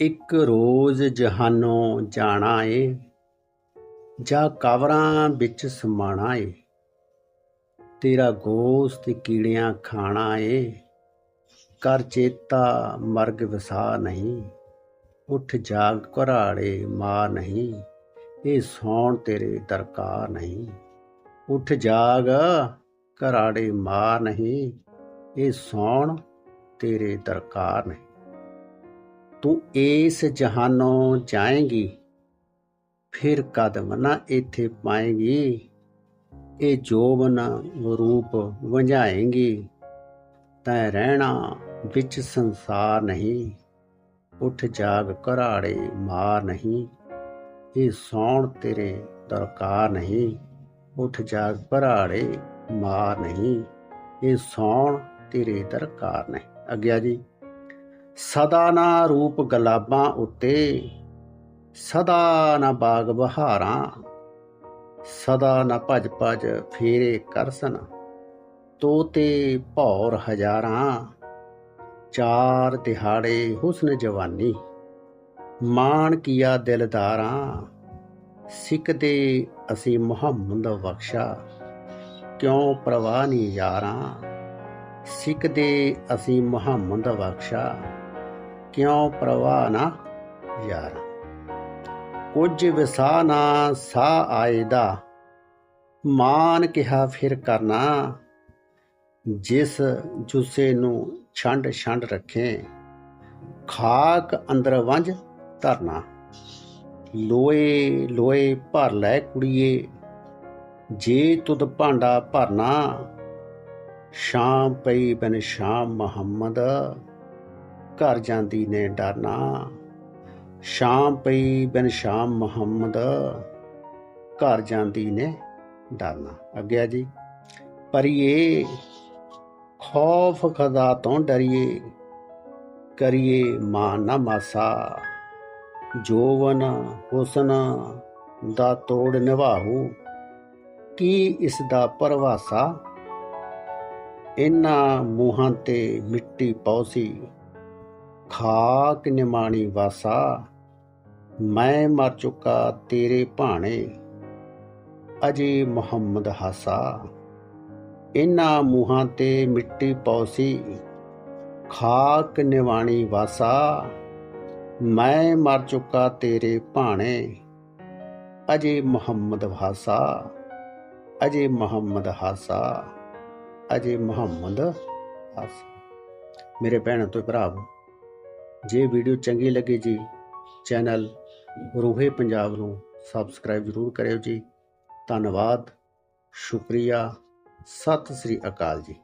ਇੱਕ ਰੋਜ਼ ਜਹਾਨੋਂ ਜਾਣਾ ਏ, ਜਾਂ ਕਬਰਾਂ ਵਿੱਚ ਸਮਾਣਾ ਏ। ਤੇਰਾ ਗੋਸ਼ਤ ਕੀੜਿਆਂ ਖਾਣਾ ਏ, ਕਰ ਚੇਤਾ ਮਰਗ ਵਸਾ ਨਹੀਂ, ਉੱਠ ਜਾਗ ਘਰਾੜੇ ਮਾਰ ਨਹੀਂ, ਇਹ ਸੌਣ ਤੇਰੇ ਦਰਕਾਰ ਨਹੀਂ। ਉੱਠ ਜਾਗ ਘਰਾੜੇ ਮਾਰ ਨਹੀਂ, ਇਹ ਸੌਣ ਤੇਰੇ ਦਰਕਾਰ ਨਹੀਂ। ਤੂੰ ਇਸ ਜਹਾਨੋਂ ਜਾਏਂਗੀ, ਫਿਰ ਕਦਮ ਨਾ ਇੱਥੇ ਪਾਏਂਗੀ। ਇਹ ਜੋਬਨ ਰੂਪ ਵੰਝਾਏਂਗੀ, ਤੈ ਰਹਿਣਾ ਵਿੱਚ ਸੰਸਾਰ ਨਹੀਂ, ਉੱਠ ਜਾਗ ਘਰਾੜੇ ਮਾਰ ਨਹੀਂ। ਇਹ ਸੌਣ ਤੇਰੇ ਦਰਕਾਰ ਨਹੀਂ, ਉੱਠ ਜਾਗ ਘਰਾੜੇ ਮਾਰ ਨਹੀਂ। ਇਹ ਸੌਣ ਤੇਰੇ ਦਰਕਾਰ ਨਹੀਂ। ਅੱਗਿਆ ਜੀ। ਸਦਾ ਨਾ ਰੂਪ ਗਲਾਬਾਂ ਉੱਤੇ, ਸਦਾ ਨਾ ਬਾਗ ਬਹਾਰਾਂ, ਸਦਾ ਨਾ ਭਜ ਭਜ ਫੇਰੇ ਕਰਸਨ, ਤੋਤੇ ਭੌਰ ਹਜ਼ਾਰਾਂ, ਚਾਰ ਦਿਹਾੜੇ ਹੁਸਨ ਜਵਾਨੀ, ਮਾਣ ਕੀਆ ਦਿਲਦਾਰਾਂ, ਸਿੱਖਦੇ ਅਸੀਂ ਮੁਹੰਮਦ ਬਖਸ਼ਾ, ਕਿਉਂ ਪ੍ਰਵਾਹ ਨਹੀਂ ਯਾਰਾਂ, ਸਿੱਖਦੇ ਅਸੀਂ ਮੁਹੰਮਦ ਬਖਸ਼ਾ। ਕਿਉ ਪ੍ਰਵਾਹ ਨਾ ਯਾਰਾਂ? ਕੁਝ ਵਿਸਾ ਨਾ ਸਾਹ ਆਏਦਾ ਮਾਨ ਕਿਹਾ ਫਿਰ ਕਰਨਾ, ਜਿਸ ਜੁਸੇ ਨੂੰ ਛੰਡ ਛੰਡ ਰੱਖੇ। ਖਾਕ ਅੰਦਰ ਵੰਜ ਧਰਨਾ। ਲੋਏ ਲੋਏ ਭਰ ਲੈ ਕੁੜੀਏ, ਜੇ ਤੁਧ ਭਾਂਡਾ ਭਰਨਾ, ਸ਼ਾਮ ਪਈ ਬਨ ਸ਼ਾਮ ਮੁਹੰਮਦ। ਘਰ ਜਾਂਦੀ ਨੇ ਡਰਨਾ। ਸ਼ਾਮ ਪਈ ਬਿਨ ਸ਼ਾਮ ਮੁਹੰਮਦ, ਘਰ ਜਾਂਦੀ ਨੇ ਡਰਨਾ। ਅੱਗੇ ਜੀ, ਪਰਿਏ, ਖੌਫ ਖਦਾ ਤੋਂ ਡਰੀਏ, ਕਰੀਏ ਮਾਂ ਨਾ ਮਾਸਾ। ਜੋਵਨ ਹੁਸਨ ਦਾ ਤੋੜ ਨਿਭਾਹੂ, ਕੀ ਇਸ ਦਾ ਪਰਵਾਸਾ? ਇਨ੍ਹਾਂ ਮੂੰਹਾਂ ਤੇ ਮਿੱਟੀ ਪੌਸੀ ਖਾਕ ਨਿਮਾਣੀ ਵਾਸਾ, ਮੈਂ ਮਰ ਚੁੱਕਾ ਤੇਰੇ ਭਾਣੇ, ਅਜੇ ਮੁਹੰਮਦ ਹਾਸਾ। ਇਨ੍ਹਾਂ ਮੂੰਹਾਂ ਤੇ ਮਿੱਟੀ ਪੌਸੀ, ਖਾਕ ਨਿਵਾਣੀ ਵਾਸਾ, ਮੈਂ ਮਰ ਚੁੱਕਾ ਤੇਰੇ ਭਾਣੇ, ਅਜੇ ਮੁਹੰਮਦ ਹਾਸਾ, ਅਜੇ ਮੁਹੰਮਦ ਹਾਸਾ, ਅਜੇ ਮੁਹੰਮਦ ਹਾਸਾ। ਮੇਰੇ ਭੈਣਾਂ ਤੋਂ ਭਰਾਵੋ ਜੇ ਵੀਡੀਓ ਚੰਗੀ ਲੱਗੇ ਜੀ, ਚੈਨਲ ਰੂਹੇ ਪੰਜਾਬ ਨੂੰ ਸਬਸਕ੍ਰਾਈਬ ਜ਼ਰੂਰ ਕਰਿਓ ਜੀ। ਧੰਨਵਾਦ, ਸ਼ੁਕਰੀਆ, ਸਤਿ ਸ੍ਰੀ ਅਕਾਲ ਜੀ।